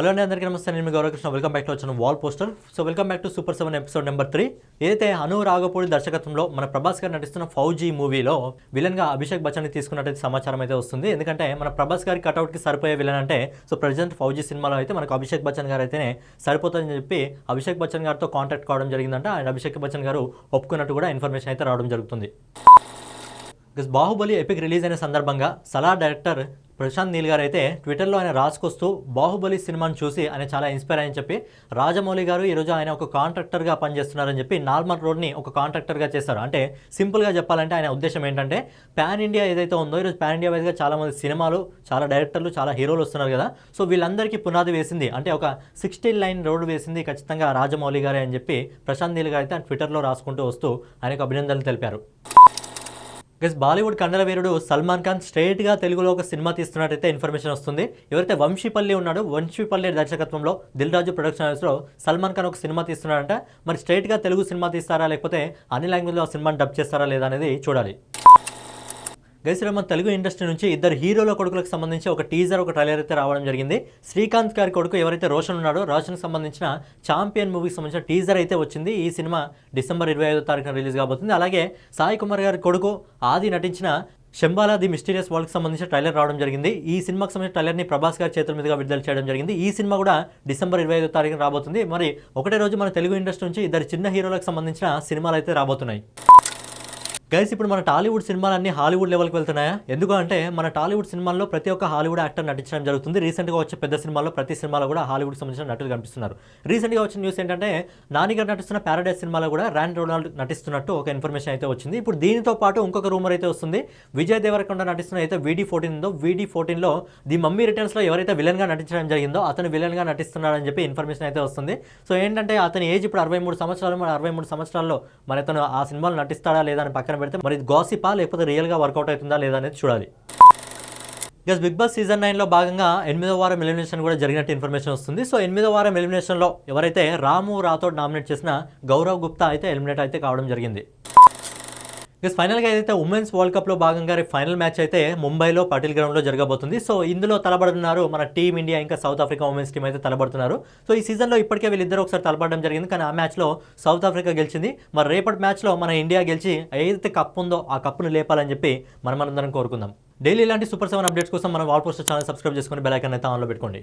Hello అండి అందరికీ నమస్తే. నేను మీ గౌరవకృష్ణ. వెల్కమ్ బ్యాక్ టు వచ్చిన wall poster so welcome back to super seven episode number three ఏదైతే అను రాగపూడి దర్శకత్వంలో మన ప్రభాస్ గారు నటిస్తున్న ఫౌజీ మూవీలో విలన్గా అభిషేక్ బచ్చన్ని తీసుకున్నట్టయితే సమాచారం అయితే వస్తుంది. ఎందుకంటే మన ప్రభాస్ గారి కటౌట్కి సరిపోయే విలన్ అంటే సో ప్రజెంట్ ఫౌజీ సినిమాలో అయితే మనకు అభిషేక్ బచ్చన్ గారు అయితేనే సరిపోతుందని చెప్పి అభిషేక్ బచ్చన్ గారితో కాంటాక్ట్ కావడం జరిగిందంట. అండ్ అభిషేక్ బచ్చన్ గారు ఒప్పుకున్నట్టు కూడా ఇన్ఫర్మేషన్ అయితే రావడం జరుగుతుంది. బాహుబలి ఎపిక్ రిలీజ్ అయిన సందర్భంగా సలా డైరెక్టర్ ప్రశాంత్ నీల్ గారు అయితే ట్విట్టర్లో ఆయన రాసుకొస్తూ బాహుబలి సినిమాను చూసి ఆయన చాలా ఇన్స్పైర్ అని చెప్పి రాజమౌళి గారు ఈరోజు ఆయన ఒక కాంట్రాక్టర్గా పనిచేస్తున్నారని చెప్పి నార్మల్ రోడ్ని ఒక కాంట్రాక్టర్గా చేశారు. అంటే సింపుల్గా చెప్పాలంటే ఆయన ఉద్దేశం ఏంటంటే పాన్ ఇండియా ఏదైతే ఉందో ఈరోజు పాన్ ఇండియా వైజ్గా చాలామంది సినిమాలు చాలా డైరెక్టర్లు చాలా హీరోలు వస్తున్నారు కదా. సో వీళ్ళందరికీ పునాది వేసింది. అంటే ఒక సిక్స్టీన్ లైన్ రోడ్డు వేసింది ఖచ్చితంగా రాజమౌళి గారే అని చెప్పి ప్రశాంత్ నీల్ గారు అయితే ట్విట్టర్లో రాసుకుంటూ వస్తూ ఆయనకు అభినందనలు తెలిపారు. గస్ బాలీవుడ్ కండల వీరుడు సల్మాన్ ఖాన్ స్ట్రైట్గా తెలుగులో ఒక సినిమా తీస్తున్నట్టయితే ఇన్ఫర్మేషన్ వస్తుంది. ఎవరైతే వంశీపల్లి ఉన్నాడో వంశీపల్లి దర్శకత్వంలో దిల్ రాజు ప్రొడక్షన్ హౌస్లో సల్మాన్ ఖాన్ ఒక సినిమా తీస్తున్నాడంట. మరి స్ట్రైట్గా తెలుగు సినిమా తీస్తారా లేకపోతే అన్ని లాంగ్వేజ్లో ఆ సినిమాని డబ్ చేస్తారా లేదా అనేది చూడాలి. గైస్ మన తెలుగు ఇండస్ట్రీ నుంచి ఇద్దరు హీరోల కొడుకులకు సంబంధించి ఒక టీజర్ ఒక ట్రైలర్ అయితే రావడం జరిగింది. శ్రీకాంత్ గారి కొడుకు ఎవరైతే రోషన్ ఉన్నాడో రోషన్కి సంబంధించిన ఛాంపియన్ మూవీకి సంబంధించిన టీజర్ అయితే వచ్చింది. ఈ సినిమా డిసెంబర్ ఇరవై ఐదో తారీఖున రిలీజ్ కాబోతుంది. అలాగే సాయి కుమార్ గారి కొడుకు ఆది నటించిన శంబాలా ది మిస్టీరియస్ వరల్డ్కి సంబంధించిన ట్రైలర్ రావడం జరిగింది. ఈ సినిమాకి సంబంధించిన ట్రైలర్ని ప్రభాస్ గారి చేతుల మీదుగా విడుదల చేయడం జరిగింది. ఈ సినిమా కూడా డిసెంబర్ ఇరవై ఐదో తారీఖున రాబోతుంది. మరి ఒకటే రోజు మన తెలుగు ఇండస్ట్రీ నుంచి ఇద్దరు చిన్న హీరోలకు సంబంధించిన సినిమాలు అయితే రాబోతున్నాయి. గైస్ ఇప్పుడు మన టాలీవుడ్ సినిమాలన్నీ హాలీవుడ్ లెవెల్కి వెళ్తున్నాయా? ఎందుకు అంటే మన టాలీవుడ్ సినిమాల్లో ప్రతి ఒక్క హాలీవుడ్ యాక్టర్ నటించడం జరుగుతుంది. రీసెంట్గా వచ్చే పెద్ద సినిమాల్లో ప్రతి సినిమాలో కూడా హాలీవుడ్ సంబంధించిన నటులు కనిపిస్తున్నారు. రీసెంట్గా వచ్చిన న్యూస్ ఏంటంటే నానిగారు నటిస్తున్న పారాడైస్ సినిమాలో కూడా ర్యాన్ రొనాల్డ్ నటిస్తున్నట్టు ఒక ఇన్ఫర్మేషన్ అయితే వచ్చింది. ఇప్పుడు దీనితో పాటు ఇంకొక రూమర్ అయితే వస్తుంది. విజయ్ దేవరకొండ నటిస్తున్న అయితే వీడీ ఫోర్టీన్ ఉందో వీడీ ఫోర్టీన్లో ది మమ్మీ రిటర్న్స్లో ఎవరైతే విలన్గా నటించడం జరిగిందో అతను విలన్గా నటిస్తున్నాడని చెప్పి ఇన్ఫర్మేషన్ అయితే వస్తుంది. సో ఏంటంటే అతని ఏజ్ ఇప్పుడు అరవై మూడు సంవత్సరాలు మరి అరవై మూడు సంవత్సరాల్లో మరి అతను ఆ సినిమాలు నటిస్తాడా లేదా అని పక్కన పెడితే మరి గాసిపా లేకపోతే రియల్గా వర్కౌట్ అవుతుందా లేదా అనేది చూడాలి. గస్ బిగ్ బాస్ సీజన్ నైన్లో భాగంగా ఎనిమిదో వారం ఎలిమినేషన్ కూడా జరిగినట్టు ఇన్ఫర్మేషన్ వస్తుంది. సో ఎనిమిదో వారం ఎలిమినేషన్లో ఎవరైతే రాము రాథోడ్ నామినేట్ చేసిన గౌరవ్ గుప్తా అయితే ఎలిమినేట్ అయితే కావడం జరిగింది. ఇక ఫైనల్గా ఏదైతే ఉమెన్స్ వరల్డ్ కప్లో భాగంగా రేపు ఫైనల్ మ్యాచ్ అయితే ముంబైలో పటేల్ గ్రౌండ్లో జరగబోతుంది. సో ఇందులో తలబడుతున్నారు మన టీం ఇండియా ఇంకా సౌత్ ఆఫ్రికా ఉమెన్స్ టీం అయితే తలబడుతున్నారు. సో ఈ సీజన్లో ఇప్పటికే వీళ్ళిద్దరు ఒకసారి తలపడడం జరిగింది. కానీ ఆ మ్యాచ్లో సౌత్ ఆఫ్రికా గెలిచింది. మరి రేపటి మ్యాచ్లో మన ఇండియా గెలిచి ఏదైతే కప్ ఉందో ఆ కప్పును లేపాలని చెప్పి మనమందరం కోరుకుందాం. డైలీ ఇలాంటి సూపర్ సెవెన్ అప్డేట్స్ కోసం మన వాల్ పోస్టర్ ఛానల్ సబ్స్క్రైబ్ చేసుకుని బెల్ ఐకన్ అయితే ఆన్లో పెట్టుకోండి.